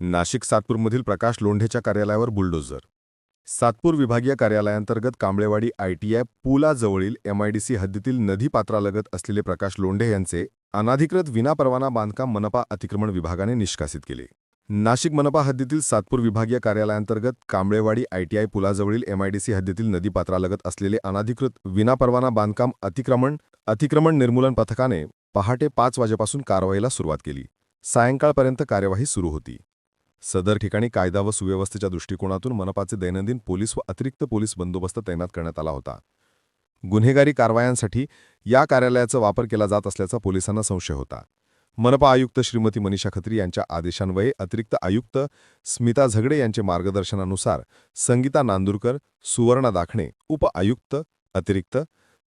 नाशिक सातपूरमधील प्रकाश लोंढेच्या कार्यालयावर बुलडोझर. सातपूर विभागीय कार्यालयांतर्गत Kambalewadi ITI पुलाजवळील MIDC हद्दीतील नदीपात्रालगत असलेले प्रकाश लोंढे यांचे अनाधिकृत विनापरवाना बांधकाम मनपा अतिक्रमण विभागाने निष्कासित केले. नाशिक मनपा हद्दीतील सातपूर विभागीय कार्यालयांतर्गत कांबळेवाडी आयटीआय पुलाजवळील एमआयडीसी हद्दीतील नदीपात्रालगत असलेले अनाधिकृत विनापरवाना बांधकाम अतिक्रमण अतिक्रमण निर्मूलन पथकाने पहाटे पाच वाजेपासून कारवाईला सुरुवात केली. सायंकाळपर्यंत कार्यवाही सुरू होती. सदर ठिकाणी कायदा व सुव्यवस्थेच्या दृष्टिकोनातून मनपाचे दैनंदिन पोलीस व अतिरिक्त पोलीस बंदोबस्त तैनात करण्यात आला होता. गुन्हेगारी कारवायांसाठी या कार्यालयाचा वापर केला जात असल्याचा पोलिसांना संशय होता. मनपा आयुक्त श्रीमती मनीषा खत्री यांच्या आदेशान्वये अतिरिक्त आयुक्त स्मिता झगडे यांचे मार्गदर्शनानुसार संगीता नांदुरकर सुवर्णा दाखणे उप आयुक्त अतिरिक्त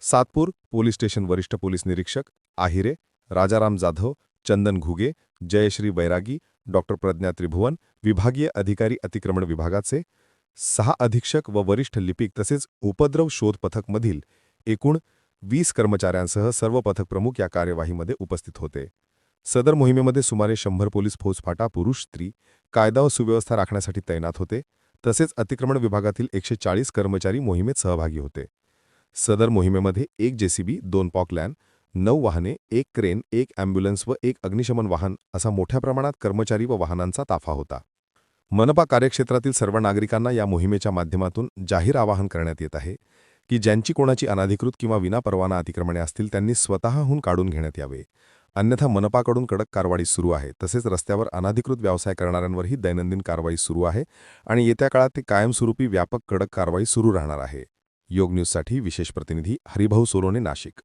सातपूर पोलीस स्टेशन वरिष्ठ पोलीस निरीक्षक आहिरे राजाराम जाधव चंदन घुगे जयश्री बैरागी डॉक्टर प्रज्ञा त्रिभुवन विभागीय अधिकारी अतिक्रमण विभागाचे सहा अधीक्षक व वरिष्ठ लिपिक तसेच उपद्रव शोध पथकमधील एकूण वीस कर्मचाऱ्यांसह सर्व पथक प्रमुख या कार्यवाहीमध्ये उपस्थित होते. सदर मोहिमेमध्ये सुमारे शंभर पोलीस फौजफाटा पुरुष स्त्री कायदा व सुव्यवस्था राखण्यासाठी तैनात होते. तसेच अतिक्रमण विभागातील एकशे चाळीस कर्मचारी मोहिमेत सहभागी होते. सदर मोहिमेमध्ये एक जेसीबी दोन पॉकलॅन नऊ वाहने एक क्रेन एक अँब्युलन्स व एक अग्निशमन वाहन असा मोठ्या प्रमाणात कर्मचारी व वाहनांचा ताफा होता. मनपा कार्यक्षेत्रातील सर्व नागरिकांना या मोहिमेच्या माध्यमातून जाहीर आवाहन करण्यात येत आहे की ज्यांची कोणाची अनाधिकृत किंवा विनापरवाना अतिक्रमणे असतील त्यांनी स्वतःहून काढून घेण्यात यावे. अन्यथा मनपाकडून कडक कारवाई सुरू आहे. तसेच रस्त्यावर अनाधिकृत व्यवसाय करणाऱ्यांवरही दैनंदिन कारवाई सुरू आहे आणि येत्या काळात ते कायमस्वरूपी व्यापक कडक कारवाई सुरू राहणार आहे. योग न्यूजसाठी विशेष प्रतिनिधी हरिभाऊ सोलोने नाशिक.